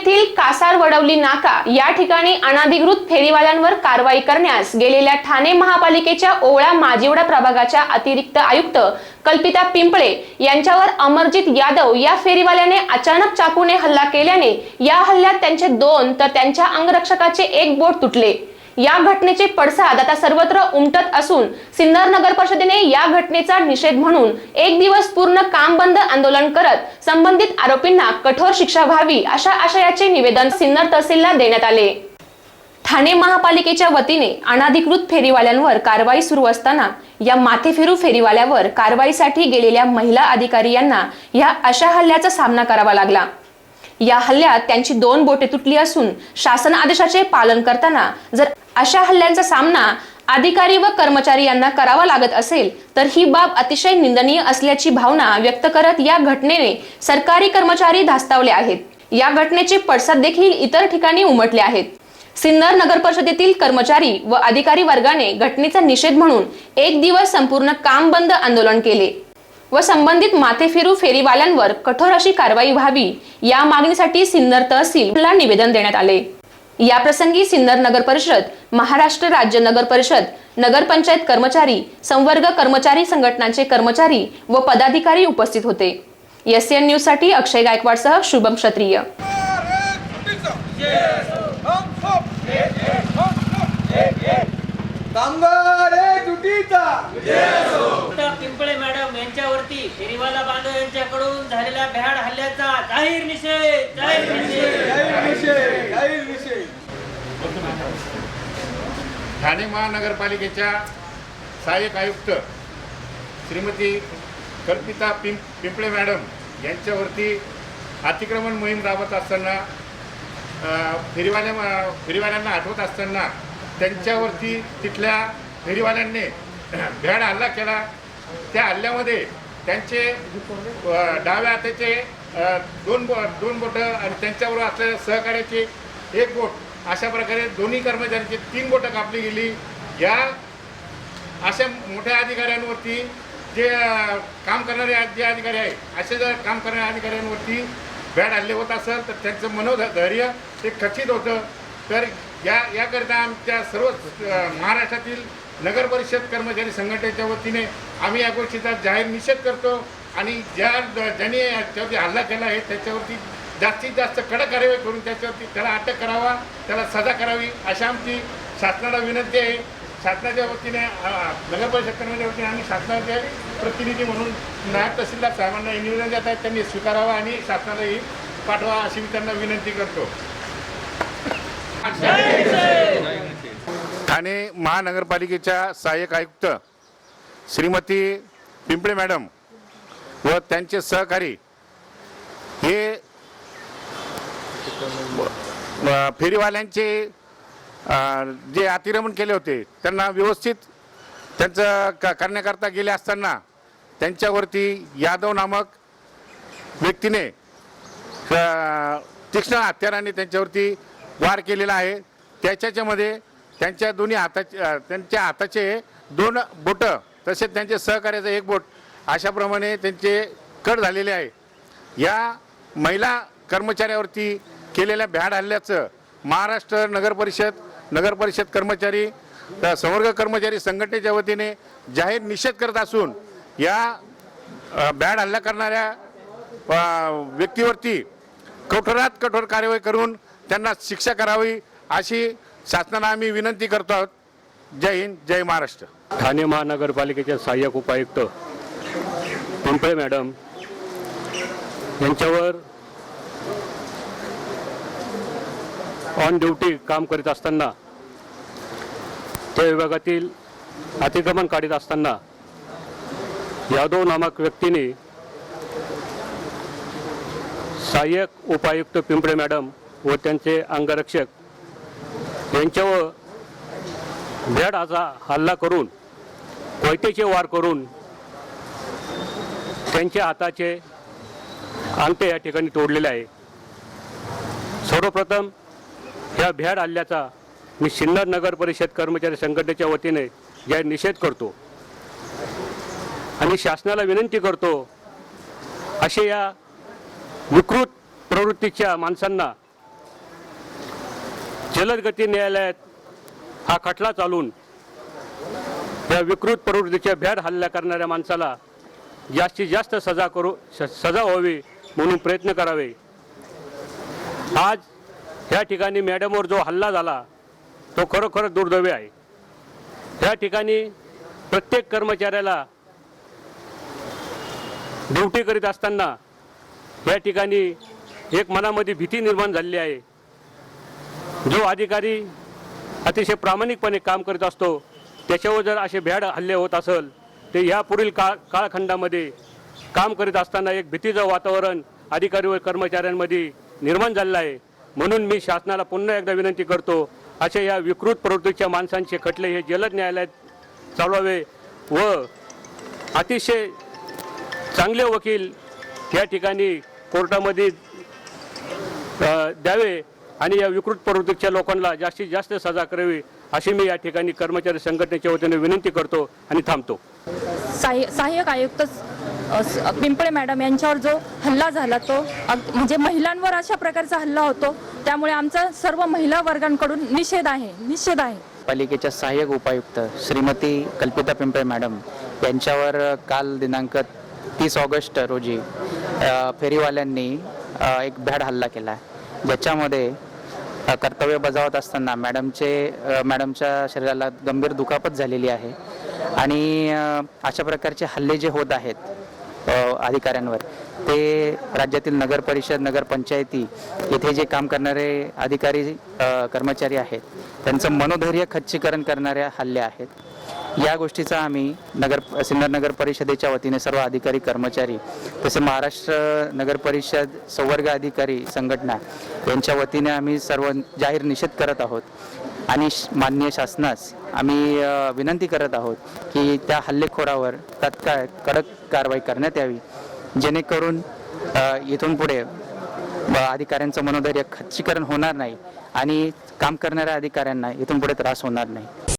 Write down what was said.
येथील कासार वडवली नाका या ठिकाणी अनाधिकृत फेरीवाल्यांवर कारवाई करण्यास गेलेल्या ठाणे महापालिकेच्या ओवळा माजिवडा प्रभागाच्या अतिरिक्त आयुक्त कल्पिता पिंपळे यांच्यावर अमरजित यादव या फेरीवाल्याने अचानक चाकूने हल्ला केल्याने या हल्ल्यात त्यांचे दोन तर त्यांच्या अंगरक्षकाचे एक बोट तुटले. या घटनेचे पडसाद आता सर्वत्र उमटत असून सिन्नर नगर परिषदेने या घटनेचा निषेध म्हणून एक दिवस पूर्ण काम बंद आंदोलन करत संबंधित आरोपींना कठोर शिक्षा व्हावी अशा आशयाचे निवेदन सिन्नर तहसीलला देण्यात आले. ठाणे महापालिकेच्या वतीने अनाधिकृत फेरीवाल्यांवर कारवाई सुरू असताना या माथेफिरू फेरीवाल्यावर कारवाईसाठी गेलेल्या महिला अधिकारी यांना या अशा हल्ल्याचा सामना करावा लागला. या हल्ल्यात त्यांची दोन बोटे तुटली असून शासन आदेशाचे पालन करताना जर अशा हल्ल्यांचा सामना अधिकारी व कर्मचारी यांना करावा लागत असेल तर ही बाब अतिशय निंदनीय असल्याची भावना व्यक्त करत या घटनेने सरकारी कर्मचारी धास्तावले आहेत. या घटनेचे पडसाद देखील इतर ठिकाणी उमटले आहेत. सिन्नर नगर परिषदेतील कर्मचारी व अधिकारी वर्गाने घटनेचा निषेध म्हणून एक दिवस संपूर्ण काम बंद आंदोलन केले व संबंधित माथेफिरू फेरीवाल्यांवर कठोर अशी कारवाई व्हावी या मागणीसाठी सिन्नर तहसीलला निवेदन देण्यात आले. या प्रसंगी सिन्नर नगर परिषद महाराष्ट्र राज्य नगर परिषद नगरपंचायत कर्मचारी संवर्ग कर्मचारी संघटनांचे कर्मचारी व पदाधिकारी उपस्थित होते. एस एन न्यूजसाठी अक्षय गायकवाडसह शुभम क्षत्रिय. कामगार पिंपळे मॅडम यांच्यावरती फेरीवाला बांधव यांच्याकडून झालेल्या भ्याड हल्ल्याचा जाहीर निषेध जाहीर निषेध. जाहीर निषेध जाहीर निषेध. ठाणे महानगरपालिकेच्या सहाय्यक आयुक्त श्रीमती कल्पिता पिंप पिंपळे मॅडम यांच्यावरती अतिक्रमण मोहीम राबवत असताना फेरीवाल्या फेरीवाल्यांना आठवत असताना त्यांच्यावरती तिथल्या फेरीवाल्यांनी भ्याड हल्ला केला. त्या हल्ल्यामध्ये त्यांचे डाव्या हाताचे दोन बो दोन बोटं आणि त्यांच्याबरोबर असलेल्या सहकार्याचे एक बोट. अशा प्रकारे दोन्ही कर्मचाऱ्यांची तीन बोटं कापली गेली. या अशा मोठ्या अधिकाऱ्यांवरती जे काम करणारे जे अधिकारी आहे असे जर काम करणाऱ्या अधिकाऱ्यांवरती बॅड हल्ले होत असेल तर त्यांचं मनोधैर्य ते खचित होतं. तर या याकरिता आमच्या सर्व महाराष्ट्रातील नगर परिषद कर्मचारी संघटनेच्या वतीने आम्ही या गोष्टीचा जाहीर निषेध करतो आणि ज्या ज्यांनी याच्यावरती हल्ला केला आहे त्याच्यावरती जास्तीत जास्त कडक कार्यवाही करून त्याच्यावरती त्याला अटक करावा त्याला सजा करावी अशी आमची शासनाला विनंती आहे. शासनाच्या वतीने नगर परिषद कर्मचाऱ्या वतीने आम्ही शासनाचे प्रतिनिधी म्हणून नायब तहसीलदार साहेबांना निवेदन देत आहेत त्यांनी स्वीकारावा आणि शासनालाही पाठवा अशी मी त्यांना विनंती करतो. ठाणे महानगरपालिकेच्या सहाय्यक आयुक्त श्रीमती पिंपळे मॅडम व त्यांचे सहकारी हे फेरीवाल्यांचे जे अतिक्रमण केले होते त्यांना व्यवस्थित त्यांचं क करण्याकरता गेले असताना त्यांच्यावरती यादव नामक व्यक्तीने तीक्ष्ण हत्याराने त्यांच्यावरती वार केलेला आहे. त्याच्याच्यामध्ये त्यांच्या दोन्ही हाताचे त्यांच्या हाताचे दोन बोटं तसेच त्यांचे सहकार्याचं एक बोट अशाप्रमाणे त्यांचे कट झालेले आहे. या महिला कर्मचाऱ्यावरती केलेल्या भ्याड हल्ल्याचं महाराष्ट्र नगरपरिषद नगरपरिषद कर्मचारी संवर्ग कर्मचारी संघटनेच्या वतीने जाहीर निषेध करत असून या भ्याड हल्ला करणाऱ्या व्यक्तीवरती कठोरात कठोर कारवाई करून त्यांना शिक्षा करावी अशी शासनाला आम्ही विनंती करतो आहोत. जय हिंद जय महाराष्ट्र. ठाणे महानगरपालिकेचे सहाय्यक उपायुक्त पिंपळे मॅडम यांच्यावर ऑन ड्युटी काम करीत असताना त्या विभागातील अतिक्रमण काढीत असताना यादव नामक व्यक्तीने सहाय्यक उपायुक्त पिंपळे मॅडम व त्यांचे अंगरक्षक यांच्यावर भेड असा हल्ला करून कोयतेचे वार करून त्यांच्या हाताचे अंगठे या ठिकाणी तोडलेले आहे. सर्वप्रथम या भ्याड हल्ल्याचा मी सिन्नर नगर परिषद कर्मचारी संघटनेच्या वतीने या निषेध करतो आणि शासनाला विनंती करतो असे या विकृत प्रवृत्तीच्या माणसांना जलदगती न्यायालयात हा खटला चालून या विकृत प्रवृत्तीच्या भ्याड हल्ला करणाऱ्या माणसाला जास्तीत जास्त सजा करू स- सजा व्हावी म्हणून प्रयत्न करावे. आज या ठिकाणी मॅडमवर जो हल्ला झाला तो खरोखर दुर्दैवी आहे. या ठिकाणी प्रत्येक कर्मचाऱ्याला ड्युटी करीत असताना या ठिकाणी एक मनामध्ये भीती निर्माण झालेली आहे. जो अधिकारी अतिशय प्रामाणिकपणे काम करीत असतो त्याच्यावर जर असे भ्याड हल्ले होत असेल ते यापुढील काळ काळखंडामध्ये काम करीत असताना एक भीतीचं वातावरण अधिकारी व कर्मचाऱ्यांमध्ये निर्माण झालेलं आहे. म्हणून मी शासनाला पुन्हा एकदा विनंती करतो अशा या विकृत प्रवृत्तीच्या माणसांचे खटले हे जलद न्यायालयात चालवावे व अतिशय चांगले वकील या ठिकाणी कोर्टामध्ये द्यावे. आणि या विकृत प्रवृत्तीच्या लोकांना जास्तीत जास्त सजा करावी अशी मी या ठिकाणी कर्मचारी संघटनेच्या वतीने विनंती करतो आणि थांबतो. सहाय्य सहाय्यक आयुक्त पिंपळे मॅडम यांच्यावर जो हल्ला झाला तो अग- म्हणजे महिलांवर अशा प्रकारचा हल्ला होतो त्यामुळे आमचा सर्व महिला वर्गांकडून निषेध आहे निषेध आहे. पालिकेच्या सहाय्यक उपायुक्त श्रीमती कल्पिता पिंपळे मॅडम यांच्यावर काल दिनांक तीस ऑगस्ट रोजी फेरीवाल्यांनी एक भ्याड हल्ला केला ज्याच्यामध्ये कर्तव्य बजावत असताना मॅडमचे मॅडमच्या शरीराला गंभीर दुखापत झालेली आहे. आणि अशा प्रकारचे हल्ले जे होत आहेत अधिकाऱ्यांवर ते राज्यातील नगर परिषद नगरपंचायती येथे जे काम करणारे अधिकारी कर्मचारी आहेत त्यांचं मनोधैर्य खच्चीकरण करणाऱ्या हल्ले आहेत. या गोष्टीचा आम्ही नगर सिन्नर नगर परिषदेच्या वतीने सर्व अधिकारी कर्मचारी तसे महाराष्ट्र नगर परिषद संवर्ग अधिकारी संघटना यांच्या वतीने आम्ही सर्व जाहीर निषेध करत आहोत. आणि श- माननीय शासनास आम्ही विनंती करत आहोत की त्या हल्लेखोरावर तत्काळ कडक कारवाई करण्यात यावी. जेणेकरून इथून पुढे अधिकाऱ्यांचं मनोधैर्य खच्चीकरण होणार नाही आणि काम करणाऱ्या अधिकाऱ्यांना इथून पुढे त्रास होणार नाही.